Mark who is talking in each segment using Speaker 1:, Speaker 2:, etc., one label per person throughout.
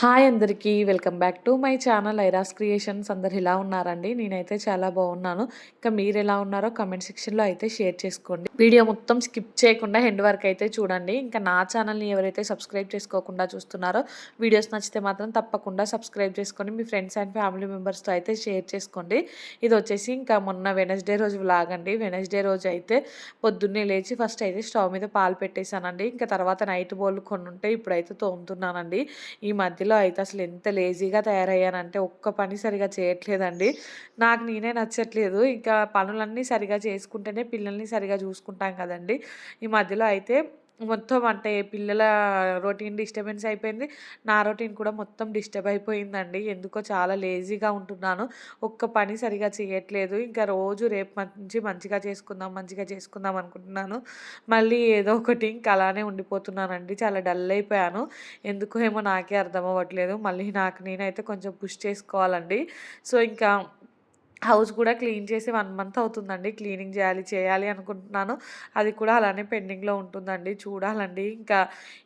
Speaker 1: Hi అందరికీ welcome back to my channel ఐరాస్ creations. అందరు ఇలా ఉన్నారండి? నేనైతే చాలా బాగున్నాను. ఇంకా మీరు ఎలా ఉన్నారో కమెంట్ సెక్షన్లో అయితే షేర్ చేసుకోండి. వీడియో మొత్తం స్కిప్ చేయకుండా హెండ్ వరకు అయితే చూడండి. ఇంకా నా ఛానల్ని ఎవరైతే సబ్స్క్రైబ్ చేసుకోకుండా చూస్తున్నారో వీడియోస్ నచ్చితే మాత్రం తప్పకుండా సబ్స్క్రైబ్ చేసుకొని మీ ఫ్రెండ్స్ అండ్ ఫ్యామిలీ మెంబర్స్తో అయితే షేర్ చేసుకోండి. ఇది వచ్చేసి ఇంకా మొన్న వెనస్డే రోజు లాగండి అండి. వెనస్డే రోజు అయితే పొద్దున్నే లేచి ఫస్ట్ అయితే స్టవ్ మీద పాలు పెట్టేశానండి. ఇంకా తర్వాత నైట్ బౌల్ కొన్ని ఉంటే ఇప్పుడైతే తోముతున్నానండి. ఈ మధ్యలో అయితే అసలు ఎంత లేజీగా తయారయ్యానంటే ఒక్క పని సరిగా చేయట్లేదండి. నాకు నేనే నచ్చట్లేదు. ఇంకా పనులన్నీ సరిగా చేసుకుంటేనే పిల్లల్ని సరిగా చూసుకుంటాం కదండి. ఈ మధ్యలో అయితే మొత్తం అంటే పిల్లల రొటీన్ డిస్టర్బెన్స్ అయిపోయింది. నా రొటీన్ కూడా మొత్తం డిస్టర్బ్ అయిపోయిందండి. ఎందుకో చాలా లేజీగా ఉంటున్నాను. ఒక్క పని సరిగా చేయట్లేదు. ఇంకా రోజు రేపు మంచి మంచిగా చేసుకుందాం మంచిగా చేసుకుందాం అనుకుంటున్నాను. మళ్ళీ ఏదో ఒకటి ఇంకా అలానే ఉండిపోతున్నానండి. చాలా డల్ అయిపోయాను. ఎందుకో ఏమో నాకే అర్థం అవ్వట్లేదు. మళ్ళీ నాకు నేనైతే కొంచెం పుష్ చేసుకోవాలండి. సో ఇంకా హౌస్ కూడా క్లీన్ చేసి వన్ మంత్ అవుతుందండి. క్లీనింగ్ చేయాలి చేయాలి అనుకుంటున్నాను. అది కూడా అలానే పెండింగ్లో ఉంటుందండి. చూడాలండి. ఇంకా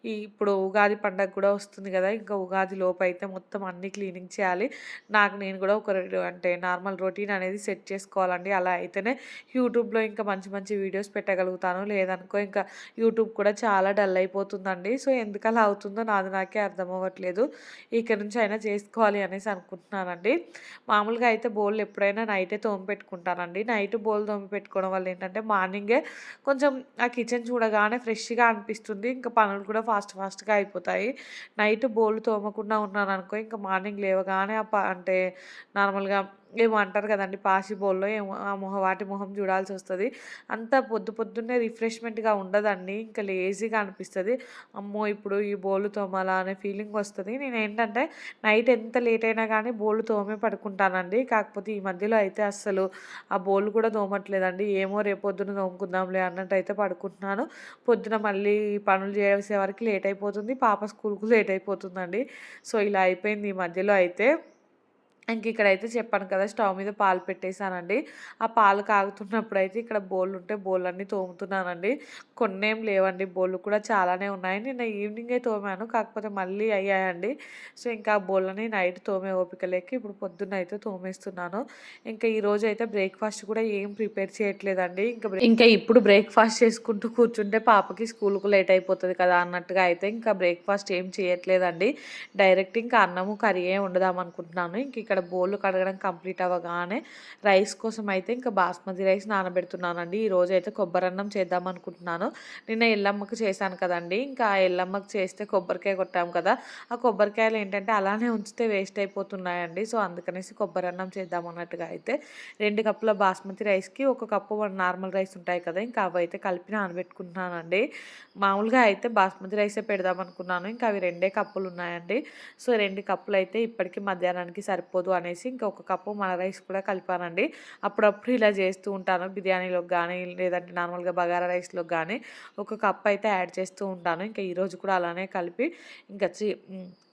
Speaker 1: ఈ ఇప్పుడు ఉగాది పండగ కూడా వస్తుంది కదా ఇంకా ఉగాది లోపు అయితే మొత్తం అన్ని క్లీనింగ్ చేయాలి. నాకు నేను కూడా ఒక అంటే నార్మల్ రొటీన్ అనేది సెట్ చేసుకోవాలండి. అలా అయితేనే యూట్యూబ్లో ఇంకా మంచి మంచి వీడియోస్ పెట్టగలుగుతాను. లేదనుకో ఇంకా యూట్యూబ్ కూడా చాలా డల్ అయిపోతుందండి. సో ఎందుకు అలా అవుతుందో నాది నాకే అర్థం అవ్వట్లేదు. ఇక్కడ నుంచి అయినా చేసుకోవాలి అనేసి అనుకుంటున్నానండి. మామూలుగా అయితే బోల్ ఎప్పుడైనా నైటే తోమి పెట్టుకుంటానండి. నైట్ బోల్ తోమి పెట్టుకోవడం వల్ల ఏంటంటే మార్నింగే కొంచెం ఆ కిచెన్ చూడగానే ఫ్రెష్గా అనిపిస్తుంది. ఇంకా పనులు కూడా ఫాస్ట్ ఫాస్ట్గా అయిపోతాయి. నైట్ బోల్ తోమకుండా ఉన్నాను అనుకో ఇంకా మార్నింగ్ లేవగానే అంటే నార్మల్గా ఏమో అంటారు కదండి పాసి బౌల్లో ఏమో ఆ మొహం వాటి మొహం చూడాల్సి వస్తుంది. అంత పొద్దు పొద్దున్నే రిఫ్రెష్మెంట్గా ఉండదండి ఇంకా లేజీగా అనిపిస్తుంది. అమ్మో ఇప్పుడు ఈ బోలు తోమాలా అనే ఫీలింగ్ వస్తుంది. నేను ఏంటంటే నైట్ ఎంత లేట్ అయినా కానీ బోలు తోమే పడుకుంటానండి. కాకపోతే ఈ మధ్యలో అయితే అస్సలు ఆ బోలు కూడా తోమట్లేదండి. ఏమో రేపు పొద్దున తోముకుందాంలే అన్నట్టు అయితే పడుకుంటున్నాను. పొద్దున మళ్ళీ పనులు చేసే వరకు లేట్ అయిపోతుంది. పాప స్కూల్కు లేట్ అయిపోతుందండి. సో ఇలా అయిపోయింది ఈ మధ్యలో అయితే. ఇంక ఇక్కడైతే చెప్పాను కదా స్టవ్ మీద పాలు పెట్టేశానండి. ఆ పాలు కాగుతున్నప్పుడు అయితే ఇక్కడ బోళ్ళు ఉంటే బోళ్ళు అన్నీ తోముతున్నానండి. కొన్ని ఏం లేవండి బోళ్ళు కూడా చాలానే ఉన్నాయి. నిన్న ఈవినింగే తోమాను కాకపోతే మళ్ళీ అయ్యాయండి. సో ఇంకా బోళ్ళని నైట్ తోమే ఓపిక లేక ఇప్పుడు పొద్దున్న అయితే తోమేస్తున్నాను. ఇంకా ఈరోజు అయితే బ్రేక్ఫాస్ట్ కూడా ఏం ప్రిపేర్ చేయట్లేదండి. ఇంకా ఇంకా ఇప్పుడు బ్రేక్ఫాస్ట్ చేసుకుంటూ కూర్చుంటే పాపకి స్కూల్కు లేట్ అయిపోతుంది కదా అన్నట్టుగా అయితే ఇంకా బ్రేక్ఫాస్ట్ ఏం చేయట్లేదండి. డైరెక్ట్ ఇంకా అన్నము కర్రీ ఏ వండుదాం అనుకుంటున్నాను ఇంక ఇక్కడ బోళ్ళు కడగడం కంప్లీట్ అవ్వగానే రైస్ కోసం అయితే ఇంకా బాస్మతి రైస్ నానబెడుతున్నానండి. ఈరోజు అయితే కొబ్బరి అన్నం చేద్దాం అనుకుంటున్నాను. నిన్న ఎల్లమ్మకు చేశాను కదండి. ఇంకా ఎల్లమ్మకు చేస్తే కొబ్బరికాయ కొట్టాం కదా. ఆ కొబ్బరికాయలు ఏంటంటే అలానే ఉంచితే వేస్ట్ అయిపోతున్నాయండి. సో అందుకనేసి కొబ్బరి అన్నం చేద్దాం అన్నట్టుగా అయితే రెండు కప్పుల బాస్మతి రైస్కి ఒక కప్పు నార్మల్ రైస్ ఉంటాయి కదా. ఇంకా అవి అయితే కలిపి నానబెట్టుకుంటున్నానండి. మామూలుగా అయితే బాస్మతి రైసే పెడదాం అనుకున్నాను. ఇంకా అవి రెండే కప్పులు ఉన్నాయండి. సో రెండు కప్పులు అయితే ఇప్పటికీ మధ్యాహ్నానికి సరిపోదు అనేసి ఇంకొక కప్పు మన రైస్ కూడా కలిపానండి. అప్పుడప్పుడు ఇలా చేస్తూ ఉంటాను. బిర్యానీలోకి కానీ లేదంటే నార్మల్గా బగారా రైస్లోకి కానీ ఒక కప్ అయితే యాడ్ చేస్తూ ఉంటాను. ఇంకా ఈరోజు కూడా అలానే కలిపి ఇంకా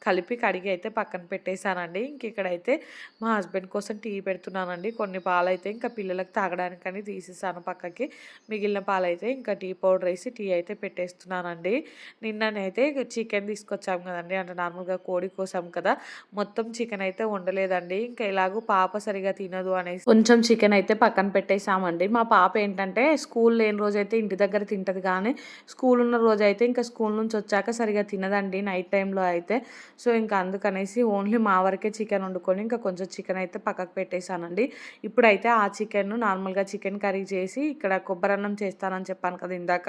Speaker 1: కలిపి కడిగి అయితే పక్కన పెట్టేశానండి. ఇంక ఇక్కడైతే మా హస్బెండ్ కోసం టీ పెడుతున్నానండి. కొన్ని పాలు అయితే ఇంకా పిల్లలకు తాగడానికని తీసేసాను పక్కకి. మిగిలిన పాలు అయితే ఇంకా టీ పౌడర్ వేసి టీ అయితే పెట్టేస్తున్నానండి. నిన్ననైతే చికెన్ తీసుకొచ్చాము కదండి. అంటే నార్మల్గా కోడి కోసం కదా. మొత్తం చికెన్ అయితే వండలేదండి ఇంకా ఎలాగో పాప సరిగా తినదు అనేసి. కొంచెం చికెన్ అయితే పక్కన పెట్టేసామండి మా పాప ఏంటంటే స్కూల్ లేని రోజు అయితే ఇంటి దగ్గర తింటది కానీ స్కూల్ ఉన్న రోజు అయితే ఇంకా స్కూల్ నుంచి వచ్చాక సరిగా తినదండి నైట్ టైంలో అయితే. సో ఇంకా అందుకనేసి ఓన్లీ మా వరకే చికెన్ వండుకొని ఇంకా కొంచెం చికెన్ అయితే పక్కకు పెట్టేశానండి. ఇప్పుడైతే ఆ చికెన్ నార్మల్గా చికెన్ కర్రీ చేసి ఇక్కడ కొబ్బరి అన్నం చేస్తానని చెప్పాను కదా ఇందాక.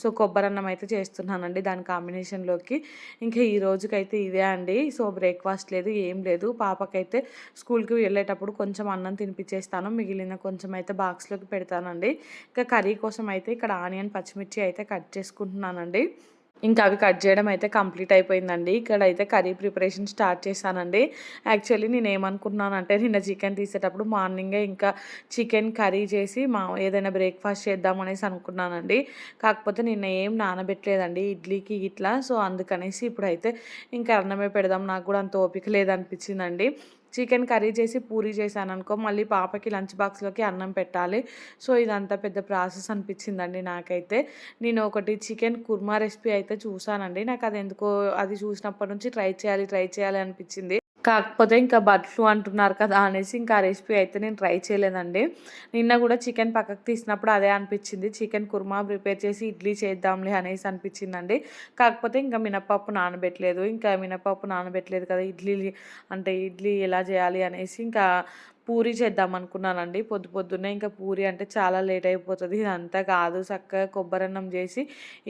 Speaker 1: సో కొబ్బరి అన్నం అయితే చేస్తున్నానండి దాని కాంబినేషన్లోకి. ఇంకా ఈ రోజుకైతే ఇదే అండి. సో బ్రేక్ఫాస్ట్ లేదు ఏం లేదు. పాపకైతే స్కూల్కి వెళ్ళేటప్పుడు కొంచెం అన్నం తినిపించేస్తాను మిగిలిన కొంచెం అయితే బాక్స్లోకి పెడతానండి. ఇంకా కర్రీ కోసం అయితే ఇక్కడ ఆనియన్ పచ్చిమిర్చి అయితే కట్ చేసుకుంటున్నానండి. ఇంకా అవి కట్ చేయడం అయితే కంప్లీట్ అయిపోయిందండి. ఇక్కడ అయితే కర్రీ ప్రిపరేషన్ స్టార్ట్ చేశానండి. యాక్చువల్లీ నేను ఏమనుకున్నానంటే నిన్న చికెన్ తీసేటప్పుడు మార్నింగే ఇంకా చికెన్ కర్రీ చేసి మా ఏదైనా బ్రేక్ఫాస్ట్ చేద్దాం అనేసి అనుకున్నానండి. కాకపోతే నిన్న ఏం నానబెట్టలేదండి ఇడ్లీకి ఇట్లా సో అందుకనేసి ఇప్పుడైతే ఇంకా అన్నమే పెడదాం. నాకు కూడా అంత ఓపిక లేదనిపించిందండి. చికెన్ కర్రీ చేసి పూరీ చేశాను అనుకో మళ్ళీ పాపకి లంచ్ బాక్స్లోకి అన్నం పెట్టాలి. సో ఇదంతా పెద్ద ప్రాసెస్ అనిపించిందండి నాకైతే. నేను ఒకటి చికెన్ కుర్మా రెసిపీ అయితే చూసానండి. నాకు అది ఎందుకో అది చూసినప్పటి నుంచి ట్రై చేయాలి ట్రై చేయాలి అనిపించింది. కాకపోతే ఇంకా బర్డ్ ఫ్లూ అంటున్నారు కదా అనేసి ఇంకా రెసిపీ అయితే నేను ట్రై చేయలేదండి. నిన్న కూడా చికెన్ పక్కకు తీసినప్పుడు అదే అనిపించింది. చికెన్ కుర్మా ప్రిపేర్ చేసి ఇడ్లీ చేద్దాంలే అనేసి అనిపించిందండి. కాకపోతే ఇంకా మినపప్పు నానబెట్టలేదు. ఇంకా మినపప్పు నానబెట్టలేదు కదా ఇడ్లీ అంటే ఇడ్లీ ఎలా చేయాలి అనేసి ఇంకా పూరి చేద్దాం అనుకున్నానండి. పొద్దు పొద్దున్నే ఇంకా పూరి అంటే చాలా లేట్ అయిపోతుంది. ఇదంతా కాదు. చక్కగా కొబ్బరన్నం చేసి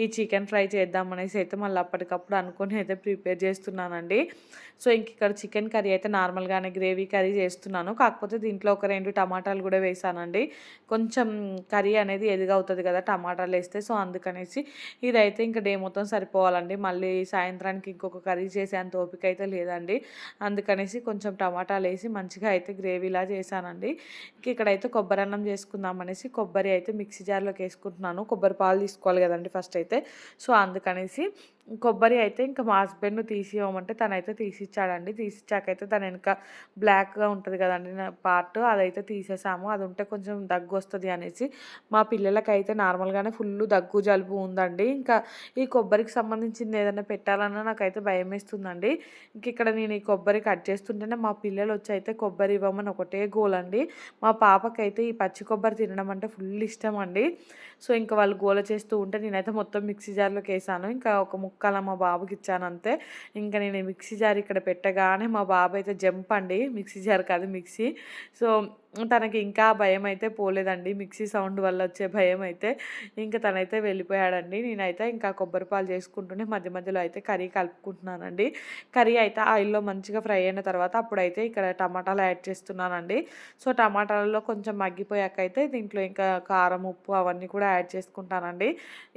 Speaker 1: ఈ చికెన్ ఫ్రై చేద్దాం అనేసి అయితే మళ్ళీ అప్పటికప్పుడు అనుకొని అయితే ప్రిపేర్ చేస్తున్నానండి. సో ఇంక ఇక్కడ చికెన్ కర్రీ అయితే నార్మల్గానే గ్రేవీ కర్రీ చేస్తున్నాను. కాకపోతే దీంట్లో ఒక రెండు టమాటాలు కూడా వేసానండి. కొంచెం కర్రీ అనేది ఎదిగా కదా టమాటాలు వేస్తే. సో అందుకనేసి ఇదైతే ఇంకా డే మొత్తం సరిపోవాలండి. మళ్ళీ సాయంత్రానికి ఇంకొక కర్రీ చేసే అంత ఓపిక అయితే లేదండి. అందుకనేసి కొంచెం టమాటాలు వేసి మంచిగా అయితే గ్రేవీలా చేశానండి. ఇంక ఇక్కడైతే కొబ్బరి అన్నం చేసుకుందాం అనేసి కొబ్బరి అయితే మిక్సీ జార్లోకి వేసుకుంటున్నాను కొబ్బరి పాలు తీసుకోవాలి కదండి ఫస్ట్ అయితే సో అందుకనేసి కొబ్బరి అయితే ఇంకా మా హస్బెండ్ తీసి ఇవ్వమంటే తనైతే తీసిచ్చాడండి. తీసిచ్చాకైతే తన వెనక బ్లాక్గా ఉంటుంది కదండి పార్ట్ అదైతే తీసేసాము. అది ఉంటే కొంచెం దగ్గు వస్తుంది అనేసి మా పిల్లలకైతే నార్మల్గానే ఫుల్ దగ్గు జలుబు ఉందండి. ఇంకా ఈ కొబ్బరికి సంబంధించింది ఏదైనా పెట్టాలన్నా నాకైతే భయం వేస్తుందండి ఇంక ఇక్కడ నేను ఈ కొబ్బరి కట్ చేస్తుంటేనే మా పిల్లలు వచ్చి అయితే కొబ్బరి ఇవ్వమని ఒకటే గోల్ అండి. మా పాపకైతే ఈ పచ్చి కొబ్బరి తినడం అంటే ఫుల్ ఇష్టం అండి సో ఇంకా వాళ్ళు గోల చేస్తూ ఉంటే నేనైతే మొత్తం మిక్సీ జార్లోకి వేసాను ఇంకా ఒక ముక్కల మా బాబుకి ఇచ్చాను అంతే ఇంకా నేను మిక్సీ జార్ ఇక్కడ పెట్టగానే మా బాబు అయితే జంప్ అండి. మిక్సీ జార్ కాదు మిక్సీ. సో తనకి ఇంకా భయం అయితే పోలేదండి. మిక్సీ సౌండ్ వల్ల వచ్చే భయం అయితే ఇంకా తనైతే వెళ్ళిపోయాడండి. నేనైతే ఇంకా కొబ్బరి పాలు చేసుకుంటూనే మధ్య మధ్యలో అయితే కర్రీ కలుపుకుంటున్నానండి. కర్రీ అయితే ఆయిల్లో మంచిగా ఫ్రై అయిన తర్వాత అప్పుడైతే ఇక్కడ టమాటాలు యాడ్ చేస్తున్నానండి. సో టమాటాలలో కొంచెం మగ్గిపోయాక అయితే దీంట్లో ఇంకా కారం ఉప్పు అవన్నీ కూడా యాడ్ చేసుకుంటానండి.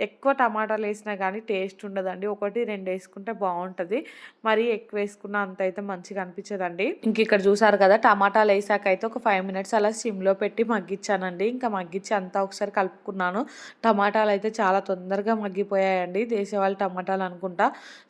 Speaker 1: ఎక్కువ టమాటాలు వేసినా కానీ టేస్ట్ ఉండదండి. ఒకటి రెండు వేసుకుంటే బాగుంటుంది. మరీ ఎక్కువ వేసుకున్న అంత అయితే మంచిగా అనిపించదండి. ఇంక ఇక్కడ చూసారు కదా టమాటాలు వేసాక అయితే ఒక ఫైవ్ మినిట్స్ మినిట్స్ అలా సిమ్లో పెట్టి మగ్గించానండి ఇంకా మగ్గించి అంతా ఒకసారి కలుపుకున్నాను. టమాటాలు అయితే చాలా తొందరగా మగ్గిపోయాయండి. దేశవాళీ టమాటాలు అనుకుంటా.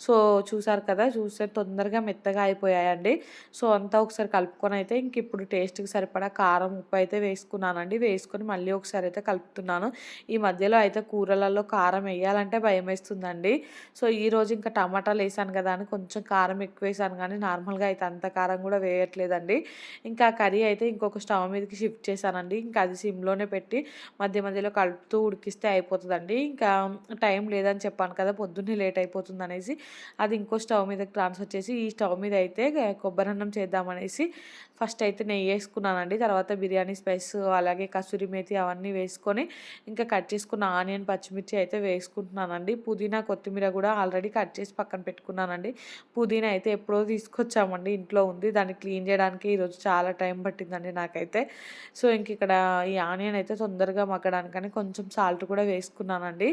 Speaker 1: సో చూసారు కదా చూస్తే తొందరగా మెత్తగా అయిపోయాయండి. సో అంతా ఒకసారి కలుపుకొని అయితే ఇంక ఇప్పుడు టేస్ట్కి సరిపడా కారం ఉప్పు అయితే వేసుకున్నానండి. వేసుకొని మళ్ళీ ఒకసారి అయితే కలుపుతున్నాను. ఈ మధ్యలో అయితే కూరలలో కారం వేయాలంటే భయం వేస్తుందండి. సో ఈరోజు ఇంకా టమాటాలు వేసాను కదా అని కొంచెం కారం ఎక్కువ వేసాను కానీ నార్మల్గా అయితే అంత కారం కూడా వేయట్లేదండి. ఇంకా కర్రీ అయితే ఇంకొక స్టవ్ స్టవ్ మీదకి షిఫ్ట్ చేశానండి. ఇంకా అది సిమ్లోనే పెట్టి మధ్య మధ్యలో కలుపుతూ ఉడికిస్తే అయిపోతుందండి. ఇంకా టైం లేదని చెప్పాను కదా పొద్దున్నే లేట్ అయిపోతుంది అనేసి అది ఇంకో స్టవ్ మీదకి ట్రాన్స్ఫర్ చేసి ఈ స్టవ్ మీద అయితే కొబ్బరి అన్నం చేద్దామనేసి ఫస్ట్ అయితే నెయ్యి వేసుకున్నానండి. తర్వాత బిర్యానీ స్పైస్ అలాగే కసూరి మేతి అవన్నీ వేసుకొని ఇంకా కట్ చేసుకున్న ఆనియన్ పచ్చిమిర్చి అయితే వేసుకుంటున్నానండి. పుదీనా కొత్తిమీర కూడా ఆల్రెడీ కట్ చేసి పక్కన పెట్టుకున్నానండి. పుదీనా అయితే ఎప్పుడో తీసుకొచ్చామండి ఇంట్లో ఉంది. దాన్ని క్లీన్ చేయడానికి ఈరోజు చాలా టైం పట్టిందండి నాకైతే. అయితే. సో ఇంక ఇక్కడ ఈ ఆనియన్ అయితే తొందరగా మగ్గడానికని కొంచెం సాల్ట్ కూడా వేసుకున్నానండి.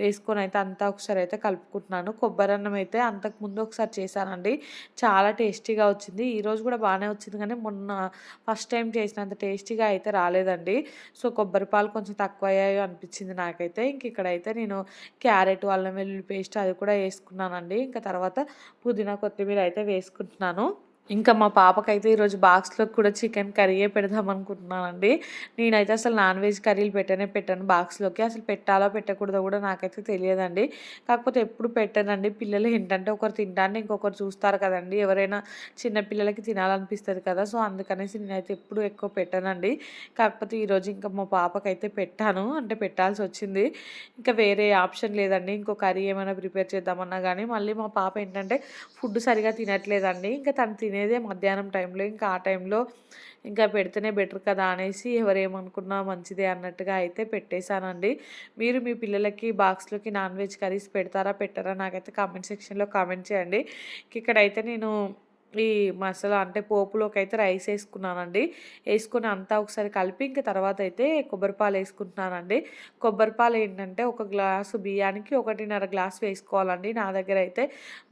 Speaker 1: వేసుకొని అయితే అంతా ఒకసారి అయితే కలుపుకుంటున్నాను. కొబ్బరి అన్నం అయితే అంతకుముందు ఒకసారి చేశానండి. చాలా టేస్టీగా వచ్చింది. ఈరోజు కూడా బాగానే వచ్చింది కానీ మొన్న ఫస్ట్ టైం చేసినంత టేస్టీగా అయితే రాలేదండి. సో కొబ్బరి పాలు కొంచెం తక్కువ అయ్యాయో అనిపించింది నాకైతే. ఇంక ఇక్కడైతే నేను క్యారెట్ అల్లం వెల్లుల్లి పేస్ట్ అది కూడా వేసుకున్నానండి. ఇంకా తర్వాత పుదీనా కొత్తిమీర అయితే వేసుకుంటున్నాను. ఇంకా మా పాపకైతే ఈరోజు బాక్స్లో కూడా చికెన్ కర్రీయే పెడదాం అనుకుంటున్నానండి. నేనైతే అసలు నాన్ వెజ్ కర్రీలు పెట్టనే పెట్టాను బాక్స్లోకి. అసలు పెట్టాలో పెట్టకూడదో కూడా నాకైతే తెలియదండి. కాకపోతే ఎప్పుడు పెట్టానండి. పిల్లలు ఏంటంటే ఒకరు తింటాన్ని ఇంకొకరు చూస్తారు కదండి. ఎవరైనా చిన్న పిల్లలకి తినాలనిపిస్తుంది కదా. సో అందుకనేసి నేనైతే ఎప్పుడు ఎక్కువ పెట్టానండి. కాకపోతే ఈరోజు ఇంకా మా పాపకైతే పెట్టాను. అంటే పెట్టాల్సి వచ్చింది. ఇంకా వేరే ఆప్షన్ లేదండి. ఇంకో కర్రీ ఏమైనా ప్రిపేర్ చేద్దామన్నా కానీ మళ్ళీ మా పాప ఏంటంటే ఫుడ్ సరిగా తినట్లేదండి. ఇంకా తను తినేదే మధ్యాహ్నం టైంలో ఇంకా ఆ టైంలో ఇంకా పెడితేనే బెటర్ కదా అనేసి ఎవరేమనుకున్నా మంచిదే అన్నట్టుగా అయితే పెట్టేశానండి. మీరు మీ పిల్లలకి బాక్స్లోకి నాన్ వెజ్ కర్రీస్ పెడతారా పెట్టారా నాకైతే కామెంట్ సెక్షన్లో కామెంట్ చేయండి. ఇక్కడైతే నేను ఈ మసాలా అంటే పోపులోకి అయితే రైస్ వేసుకున్నానండి. వేసుకొని అంతా ఒకసారి కలిపి ఇంకా తర్వాత అయితే కొబ్బరిపాలు వేసుకుంటున్నానండి. కొబ్బరిపాలు ఏంటంటే ఒక గ్లాసు బియ్యానికి ఒకటిన్నర గ్లాస్ వేసుకోవాలండి. నా దగ్గర అయితే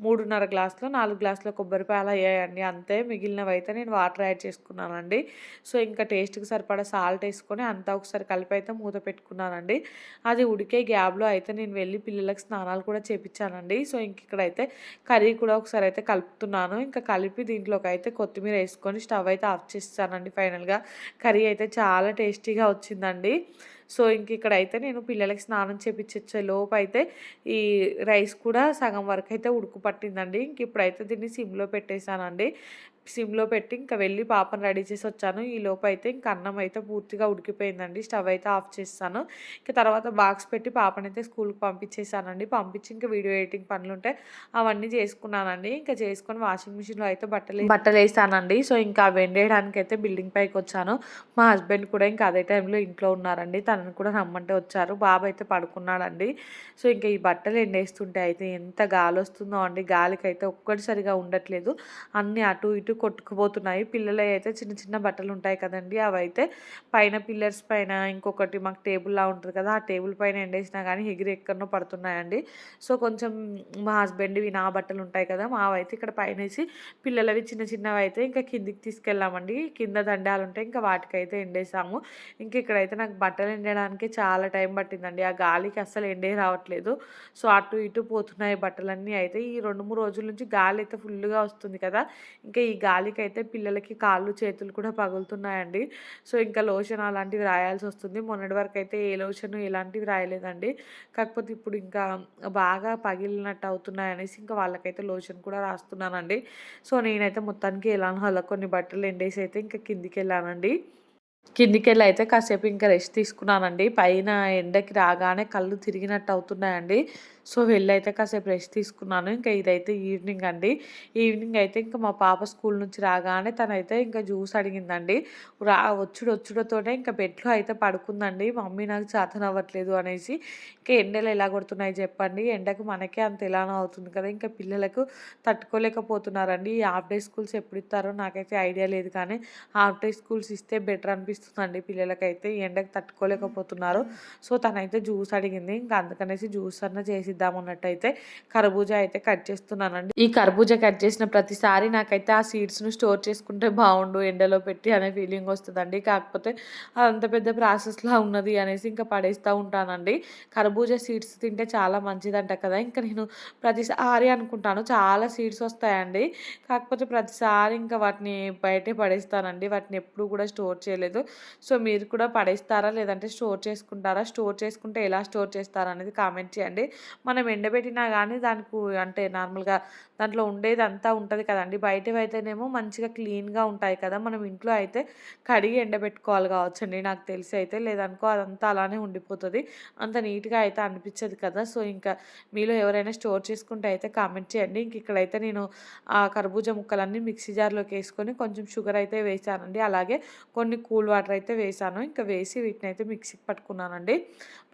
Speaker 1: మూడున్నర గ్లాసులో నాలుగు గ్లాసుల కొబ్బరిపాలు అయ్యాయండి. అంతే మిగిలినవి అయితే నేను వాటర్ యాడ్ చేసుకున్నానండి. సో ఇంకా టేస్ట్కి సరిపడా సాల్ట్ వేసుకొని అంతా ఒకసారి కలిపి అయితే మూత పెట్టుకున్నానండి. అది ఉడికే గ్యాబ్లో అయితే నేను వెళ్ళి పిల్లలకు స్నానాలు కూడా చేపించానండి. సో ఇంక ఇక్కడైతే కర్రీ కూడా ఒకసారి అయితే కలుపుతున్నాను. ఇంకా కలిపి కలిపి దీంట్లోకి అయితే కొత్తిమీర వేసుకొని స్టవ్ అయితే ఆఫ్ చేస్తానండి. ఫైనల్గా కర్రీ అయితే చాలా టేస్టీగా వచ్చిందండి. సో ఇంక ఇక్కడైతే నేను పిల్లలకి స్నానం చేపించే లోపు అయితే ఈ రైస్ కూడా సగం వరకు అయితే ఉడుకు పట్టిందండి. ఇంక ఇప్పుడైతే దీన్ని సిమ్లో పెట్టేశానండి. సిమ్లో పెట్టి ఇంకా వెళ్ళి పాపను రెడీ చేసి వచ్చాను. ఈ లోపు అయితే ఇంకా అన్నం అయితే పూర్తిగా ఉడికిపోయిందండి. స్టవ్ అయితే ఆఫ్ చేస్తాను. ఇంకా తర్వాత బాక్స్ పెట్టి పాపనైతే స్కూల్కి పంపించేసానండి. పంపించి ఇంకా వీడియో ఎడిటింగ్ పనులు ఉంటే అవన్నీ చేసుకున్నానండి. ఇంకా చేసుకొని వాషింగ్ మిషన్లో అయితే బట్టలు బట్టలు వేసానండి. సో ఇంకా అవి ఎండేయడానికి అయితే బిల్డింగ్ పైకి వచ్చాను. మా హస్బెండ్ కూడా ఇంకా అదే టైంలో ఇంట్లో ఉన్నారండి. తనని కూడా రమ్మంటే వచ్చారు. బాబు అయితే పడుకున్నాడండి. సో ఇంకా ఈ బట్టలు ఎండేస్తుంటే అయితే ఎంత గాలి వస్తుందో అండి. గాలికి అయితే ఒక్కటిసరిగా ఉండట్లేదు. అన్నీ అటు ఇటు కొట్టుకుపోతున్నాయి. పిల్లలు అయితే చిన్న చిన్న బట్టలు ఉంటాయి కదండి. అవి అయితే పైన పిల్లర్స్ పైన ఇంకొకటి మాకు టేబుల్లా ఉంటుంది కదా ఆ టేబుల్ పైన ఎండేసినా కానీ ఎగిరి ఎక్కడనో పడుతున్నాయండి. సో కొంచెం మా హస్బెండ్వి నా బట్టలు ఉంటాయి కదా మావైతే ఇక్కడ పైన వేసి పిల్లలవి చిన్న చిన్నవి అయితే ఇంకా కిందికి తీసుకెళ్ళామండి. కింద దండాలు ఉంటాయి ఇంకా వాటికైతే ఎండేసాము. ఇంక ఇక్కడైతే నాకు బట్టలు ఎండడానికి చాలా టైం పట్టిందండి. ఆ గాలికి అస్సలు ఎండే రావట్లేదు. సో అటు ఇటు పోతున్నాయి బట్టలన్నీ. అయితే ఈ రెండు మూడు రోజుల నుంచి గాలి అయితే ఫుల్గా వస్తుంది కదా ఇంకా ఈ గాలికి అయితే పిల్లలకి కాళ్ళు చేతులు కూడా పగులుతున్నాయండి. సో ఇంకా లోషన్ అలాంటివి రాయాల్సి వస్తుంది. మొన్నటి వరకు అయితే ఏ లోషన్ ఇలాంటివి రాయలేదండి. కాకపోతే ఇప్పుడు ఇంకా బాగా పగిలినట్టు అవుతున్నాయి అనేసి ఇంకా వాళ్ళకైతే లోషన్ కూడా రాస్తున్నానండి. సో నేనైతే మొత్తానికి ఎలా అలా కొన్ని బట్టలు ఎండేసి అయితే ఇంకా కిందికి వెళ్ళానండి కిందికెళ్ళి అయితే కాసేపు ఇంకా రెస్ట్ తీసుకున్నానండి. పైన ఎండకి రాగానే కళ్ళు తిరిగినట్టు అవుతున్నాయండి. సో వెళ్ళైతే కాసేపు రెస్ట్ తీసుకున్నాను. ఇంకా ఇదైతే ఈవినింగ్ అండి. ఈవినింగ్ అయితే ఇంకా మా పాప స్కూల్ నుంచి రాగానే తనైతే ఇంకా జ్యూస్ అడిగిందండి. రా వచ్చుడు వచ్చుడుతోనే ఇంకా బెడ్లో అయితే పడుకుందండి. మమ్మీ నాకు చేతన అవ్వట్లేదు అనేసి ఇంకా ఎండలు ఎలా కొడుతున్నాయి చెప్పండి. ఎండకు మనకే అంత ఎలానో అవుతుంది కదా. ఇంకా పిల్లలకు తట్టుకోలేకపోతున్నారండి. ఈ హాఫ్ డే స్కూల్స్ ఎప్పుడు ఇస్తారో నాకైతే ఐడియా లేదు కానీ హాఫ్ డే స్కూల్స్ ఇస్తే బెటర్ అనిపిస్తుందండి పిల్లలకైతే. ఈ ఎండకు తట్టుకోలేకపోతున్నారు. సో తనైతే జ్యూస్ అడిగింది. ఇంకా అందుకనేసి జ్యూస్ అన్న చేసి చేద్దాం అన్నట్టయితే కర్బూజా అయితే కట్ చేస్తున్నానండి. ఈ కర్బూజా కట్ చేసిన ప్రతిసారి నాకైతే ఆ సీడ్స్ను స్టోర్ చేసుకుంటే బాగుండు ఎండలో పెట్టి అనే ఫీలింగ్ వస్తుందండి. కాకపోతే అంత పెద్ద ప్రాసెస్లా ఉన్నది అనేసి ఇంకా పడేస్తూ ఉంటానండి. కర్బూజా సీడ్స్ తింటే చాలా మంచిదంట కదా. ఇంకా నేను ప్రతిసారి అనుకుంటాను చాలా సీడ్స్ వస్తాయండి. కాకపోతే ప్రతిసారి ఇంకా వాటిని బయటే పడేస్తానండి. వాటిని ఎప్పుడు కూడా స్టోర్ చేయలేదు. సో మీరు కూడా పడేస్తారా? లేదంటే స్టోర్ చేసుకుంటారా? స్టోర్ చేసుకుంటే ఎలా స్టోర్ చేస్తారా అనేది కామెంట్ చేయండి. మనం ఎండబెట్టినా కానీ దానికి అంటే నార్మల్గా దాంట్లో ఉండేది అంతా ఉంటుంది కదండి. బయటవి అయితేనేమో మంచిగా క్లీన్గా ఉంటాయి కదా. మనం ఇంట్లో అయితే కడిగి ఎండబెట్టుకోవాలి కావచ్చండి నాకు తెలిసి అయితే. లేదనుకో అదంతా అలానే ఉండిపోతుంది. అంత నీట్గా అయితే అనిపించదు కదా. సో ఇంకా మీలో ఎవరైనా స్టోర్ చేసుకుంటే అయితే కామెంట్ చేయండి. ఇంక ఇక్కడైతే నేను ఆ కర్బూజా ముక్కలన్నీ మిక్సీ జార్లోకి వేసుకొని కొంచెం షుగర్ అయితే వేసానండి. అలాగే కొన్ని కూల్ వాటర్ అయితే వేసాను. ఇంకా వేసి వీటిని అయితే మిక్సీకి పట్టుకున్నానండి.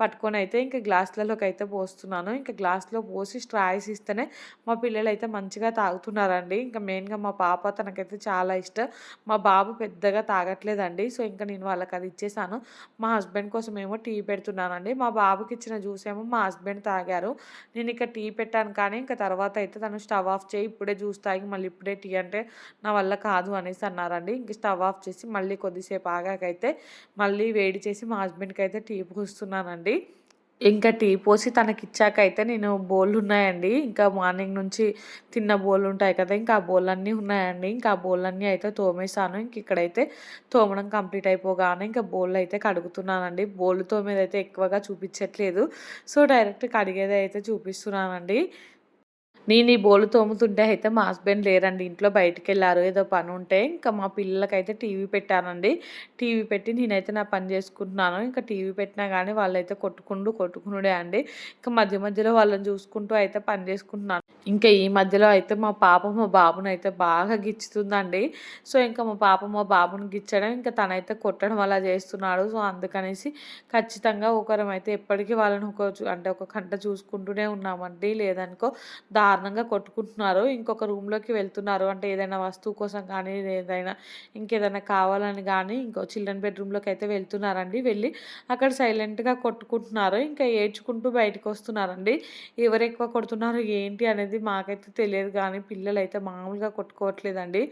Speaker 1: పట్టుకొని అయితే ఇంకా గ్లాసులలోకి అయితే పోస్తున్నాను. ఇంకా గ్లాస్లో పోసి స్ట్రాయిస్ ఇస్తేనే మా పిల్లలు అయితే మంచిగా తాగుతున్నారండి. ఇంకా మెయిన్గా మా పాప తనకైతే చాలా ఇష్టం. మా బాబు పెద్దగా తాగట్లేదండి. సో ఇంకా నేను వాళ్ళకి అది ఇచ్చేసాను. మా హస్బెండ్ కోసం ఏమో టీ పెడుతున్నానండి. మా బాబుకి ఇచ్చిన జ్యూస్ ఏమో మా హస్బెండ్ తాగారు. నేను ఇక టీ పెట్టాను కానీ ఇంకా తర్వాత అయితే తను స్టవ్ ఆఫ్ చేయి ఇప్పుడే జ్యూస్ తాగి మళ్ళీ ఇప్పుడే టీ అంటే నా వల్ల కాదు అనేసి అన్నారండి. ఇంక స్టవ్ ఆఫ్ చేసి మళ్ళీ కొద్దిసేపు ఆగాకైతే మళ్ళీ వేడి చేసి మా హస్బెండ్కి అయితే టీ పూస్తున్నానండి. ఇంకా టీ పోసి తనకిచ్చాక అయితే నేను బోళ్ళు ఉన్నాయండి ఇంకా మార్నింగ్ నుంచి తిన్న బోళ్ళు ఉంటాయి కదా ఇంకా ఆ బోళ్ళన్నీ ఉన్నాయండి. ఇంకా ఆ బోళ్ళన్నీ అయితే తోమేసాను ఇంక ఇక్కడైతే తోమడం కంప్లీట్ అయిపోగానే ఇంకా బోళ్ళు అయితే కడుగుతున్నానండి. బోళ్ళు తోమేది అయితే ఎక్కువగా చూపించట్లేదు. సో డైరెక్ట్ కడిగేది అయితే చూపిస్తున్నానండి. నేను ఈ బోలు తోముతుంటే అయితే మా హస్బెండ్ లేరండి. ఇంట్లో బయటికి వెళ్ళారు ఏదో పని ఉంటే ఇంకా మా పిల్లలకైతే టీవీ పెట్టానండి. టీవీ పెట్టి నేనైతే నా పని చేసుకుంటున్నాను. ఇంకా టీవీ పెట్టినా కానీ వాళ్ళైతే కొట్టుకుండు కొట్టుకునుడే అండి. ఇంకా మధ్య మధ్యలో వాళ్ళని చూసుకుంటూ అయితే పని చేసుకుంటున్నాను. ఇంకా ఈ మధ్యలో అయితే మా పాప మా బాబుని అయితే బాగా గిచ్చుతుందండి. సో ఇంకా మా పాప మా బాబుని గిచ్చడం ఇంకా తనైతే కొట్టడం అలా చేస్తున్నాడు. సో అందుకనేసి ఖచ్చితంగా ఒకరం అయితే ఎప్పటికీ వాళ్ళని ఒక అంటే ఒక కంట చూసుకుంటూనే ఉన్నామండి. లేదనుకో దా దారుణంగా కొట్టుకుంటున్నారు ఇంకొక రూమ్లోకి వెళ్తున్నారు. అంటే ఏదైనా వస్తువు కోసం కానీ ఏదైనా ఇంకేదైనా కావాలని కానీ ఇంకో చిల్డ్రన్ బెడ్రూమ్లోకి అయితే వెళ్తున్నారండి. వెళ్ళి అక్కడ సైలెంట్గా కొట్టుకుంటున్నారు. ఇంకా ఏడ్చుకుంటూ బయటకు వస్తున్నారండి. ఎవరు ఎక్కువ కొడుతున్నారు ఏంటి అనేది మాకైతే తెలియదు కానీ పిల్లలు అయితే మామూలుగా కొట్టుకోవట్లేదండి.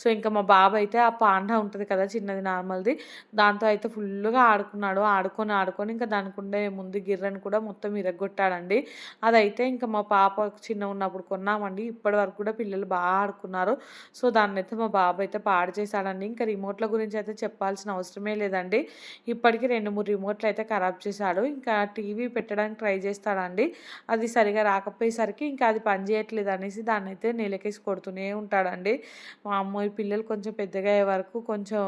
Speaker 1: సో ఇంకా మా బాబు అయితే ఆ పాండా ఉంటుంది కదా చిన్నది నార్మల్ది. దాంతో అయితే ఫుల్గా ఆడుకున్నాడు. ఆడుకొని ఆడుకొని ఇంకా దానికి ఉండే ముందు గిర్రని కూడా మొత్తం ఇరగొట్టాడండి. అదైతే ఇంకా మా పాప చిన్న ఉన్న ఉన్నప్పుడు కొన్నామండి. ఇప్పటి వరకు కూడా పిల్లలు బాగా ఆడుకున్నారు. సో దాన్ని అయితే మా బాబు అయితే పాడు చేశాడండి. ఇంకా రిమోట్ల గురించి అయితే చెప్పాల్సిన అవసరమే లేదండి. ఇప్పటికీ రెండు మూడు రిమోట్లు అయితే ఖరాబ్ చేశాడు. ఇంకా టీవీ పెట్టడానికి ట్రై చేస్తాడండి. అది సరిగా రాకపోయేసరికి ఇంకా అది పని చేయట్లేదు అనేసి దాన్ని అయితే నీళ్ళకేసి కొడుతూనే ఉంటాడండి. మా అమ్మ ఈ పిల్లలు కొంచెం పెద్దగా అయ్యే వరకు కొంచెం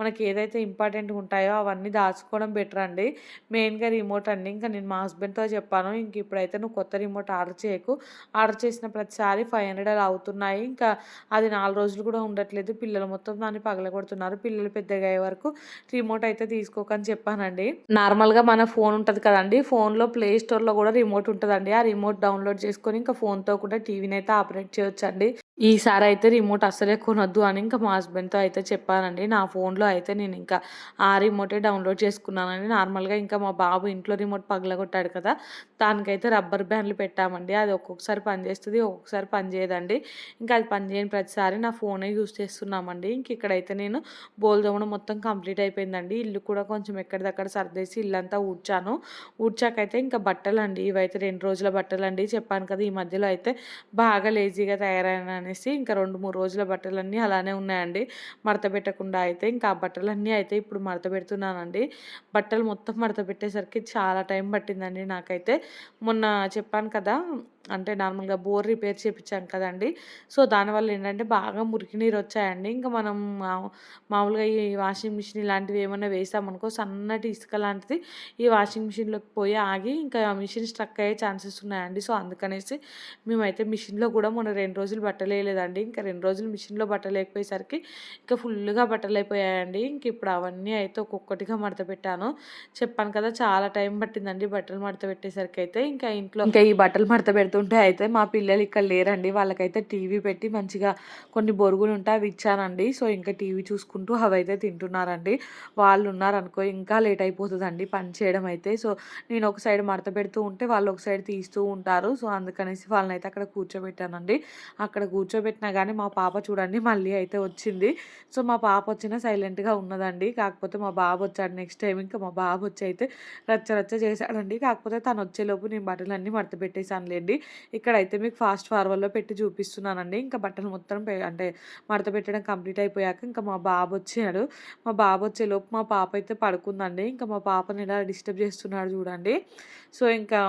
Speaker 1: మనకి ఏదైతే ఇంపార్టెంట్ ఉంటాయో అవన్నీ దాచుకోవడం బెటర్ అండి. మెయిన్గా రిమోట్ అండి. ఇంకా నేను మా హస్బెండ్తో చెప్పాను. ఇంక ఇప్పుడైతే నువ్వు కొత్త రిమోట్ ఆర్డర్ చేయకు. ఆర్డర్ చేసిన ప్రతిసారి ఫైవ్ హండ్రెడ్ అలా అవుతున్నాయి. ఇంకా అది నాలుగు రోజులు కూడా ఉండట్లేదు. పిల్లలు మొత్తం దాన్ని పగలగొడుతున్నారు. పిల్లలు పెద్దగా అయ్యే వరకు రిమోట్ అయితే తీసుకోకని చెప్పానండి. నార్మల్గా మన ఫోన్ ఉంటుంది కదండి. ఫోన్లో ప్లే స్టోర్లో కూడా రిమోట్ ఉంటుందండి. ఆ రిమోట్ డౌన్లోడ్ చేసుకొని ఇంకా ఫోన్తో కూడా టీవీని అయితే ఆపరేట్ చేయొచ్చండి. ఈసారి అయితే రిమోట్ అస్సలే కొనొద్దు అని ఇంకా మా హస్బెండ్తో అయితే చెప్పానండి. నా ఫోన్లో అయితే నేను ఇంకా ఆ రిమోటే డౌన్లోడ్ చేసుకున్నానండి. నార్మల్గా ఇంకా మా బాబు ఇంట్లో రిమోట్ పగలగొట్టాడు కదా దానికైతే రబ్బర్ బ్యాండ్లు పెట్టామండి. అది ఒక్కొక్కసారి పనిచేస్తుంది ఒక్కొక్కసారి పనిచేయదండి ఇంకా అది పనిచేయని ప్రతిసారి నా ఫోనే యూస్ చేస్తున్నామండి. ఇంక ఇక్కడైతే నేను బోల్దోమడం మొత్తం కంప్లీట్ అయిపోయిందండి. ఇల్లు కూడా కొంచెం ఎక్కడిదక్కడ సర్దేసి ఇల్లంతా ఊడ్చాను. ఊడ్చాకైతే ఇంకా బట్టలు అండి ఇవైతే రెండు రోజుల బట్టలు అండి చెప్పాను కదా ఈ మధ్యలో అయితే బాగా లేజీగా తయారైన అనేసి ఇంకా రెండు మూడు రోజుల బట్టలన్నీ అలానే ఉన్నాయండి. మడత పెట్టకుండా అయితే ఇంకా ఆ బట్టలన్నీ అయితే ఇప్పుడు మడత పెడుతున్నానండి. బట్టలు మొత్తం మడత పెట్టేసరికి చాలా టైం పట్టిందండి నాకైతే. మొన్న చెప్పాను కదా అంటే నార్మల్గా బోర్ రిపేర్ చేయించాం కదండి. సో దానివల్ల ఏంటంటే బాగా మురికి నీరు వచ్చాయండి. ఇంకా మనం మామూలుగా ఈ వాషింగ్ మిషన్ ఇలాంటివి ఏమైనా వేసామనుకో సన్నటి ఇసుక లాంటిది ఈ వాషింగ్ మిషన్లోకి పోయి ఆగి ఇంకా మిషన్ స్ట్రక్ అయ్యే ఛాన్సెస్ ఉన్నాయండి. సో అందుకనేసి మేమైతే మిషన్లో కూడా మొన్న రెండు రోజులు బట్టలు వేయలేదండి ఇంకా రెండు రోజులు మిషన్లో బట్టలు లేకపోయేసరికి ఇంకా ఫుల్గా బట్టలు అయిపోయాయండి ఇంక ఇప్పుడు అవన్నీ అయితే ఒక్కొక్కటిగా మడత పెట్టాను. చెప్పాను కదా చాలా టైం పట్టిందండి బట్టలు మడత పెట్టేసరికి అయితే ఇంకా ఇంట్లో ఇంకా ఈ బట్టలు మడత పెడుతుంటే అయితే మా పిల్లలు ఇక్కడ లేరండి. వాళ్ళకైతే టీవీ పెట్టి మంచిగా కొన్ని బొరుగులు ఉంటే అవి ఇచ్చానండి. సో ఇంకా టీవీ చూసుకుంటూ అవి అయితే తింటున్నారండి. వాళ్ళు ఉన్నారనుకో ఇంకా లేట్ అయిపోతుందండి పని చేయడం అయితే. సో నేను ఒక సైడ్ మడత పెడుతూ ఉంటే వాళ్ళు ఒక సైడ్ తీస్తూ ఉంటారు. సో అందుకనేసి వాళ్ళని అయితే అక్కడ కూర్చోబెట్టానండి. అక్కడ కూర్చోబెట్టినా కానీ మా పాప చూడండి మళ్ళీ అయితే వచ్చింది. సో మా పాప వచ్చినా సైలెంట్గా ఉన్నదండి. కాకపోతే మా బాబు వచ్చాడు నెక్స్ట్ టైం ఇంకా మా బాబు వచ్చి అయితే రచ్చ రచ్చ చేశాడండి. కాకపోతే తను వచ్చేలోపు నేను బట్టలన్నీ మడత పెట్టేశానులేండి. ఇక్కడైతే మీకు ఫాస్ట్ ఫార్వర్డ్లో పెట్టి చూపిస్తున్నానండి. ఇంకా బట్టలు మొత్తం అంటే మడత పెట్టడం కంప్లీట్ అయిపోయాక ఇంకా మా బాబు వచ్చాడు. మా బాబు వచ్చేలోపు మా పాప అయితే పడుకుందండి. ఇంకా మా పాపని ఇలా డిస్టర్బ్ చేస్తున్నాడు చూడండి. సో ఇంకా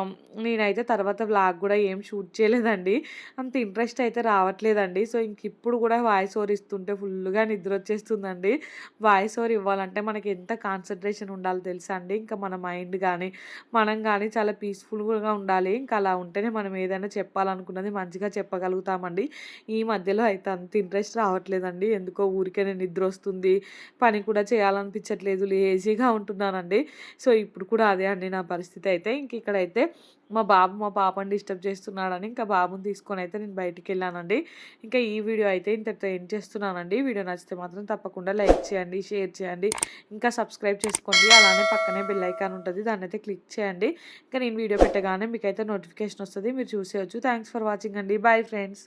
Speaker 1: నేనైతే తర్వాత వ్లాగ్ కూడా ఏం షూట్ చేయలేదండి. అంత ఇంట్రెస్ట్ అయితే రావట్లేదండి. సో ఇంక ఇప్పుడు కూడా వాయిస్ ఓవర్ ఇస్తుంటే ఫుల్గా నిద్ర వచ్చేస్తుందండి వాయిస్ ఓవర్ ఇవ్వాలంటే మనకి ఎంత కాన్సన్ట్రేషన్ ఉండాలో తెలుసా అండి? ఇంకా మన మైండ్ కానీ మనం కానీ చాలా పీస్ఫుల్గా ఉండాలి. ఇంకా అలా ఉంటేనే మనం ఏదైనా చెప్పాలనుకున్నది మంచిగా చెప్పగలుగుతామండి. ఈ మధ్యలో అయితే అంత ఇంట్రెస్ట్ రావట్లేదండి. ఎందుకో ఊరికే నిద్ర వస్తుంది పని కూడా చేయాలనిపించట్లేదు. లేజీగా ఉంటున్నానండి. సో ఇప్పుడు కూడా అదే అండి నా పరిస్థితి అయితే. ఇంక ఇక్కడైతే మా బాబు మా పాపని డిస్టర్బ్ చేస్తున్నాడని ఇంకా బాబుని తీసుకొని అయితే నేను బయటికి వెళ్ళానండి. ఇంకా ఈ వీడియో అయితే ఇంతటితో ఏం చేస్తున్నానండి. వీడియో నచ్చితే మాత్రం తప్పకుండా లైక్ చేయండి షేర్ చేయండి ఇంకా సబ్స్క్రైబ్ చేసుకోండి. అలానే పక్కనే బెల్ ఐకాన్ ఉంటుంది దాన్ని అయితే క్లిక్ చేయండి. ఇంకా నేను వీడియో పెట్టగానే మీకు అయితే నోటిఫికేషన్ వస్తుంది మీరు చూసేయచ్చు. థ్యాంక్స్ ఫర్ వాచింగ్ అండి. Bye friends.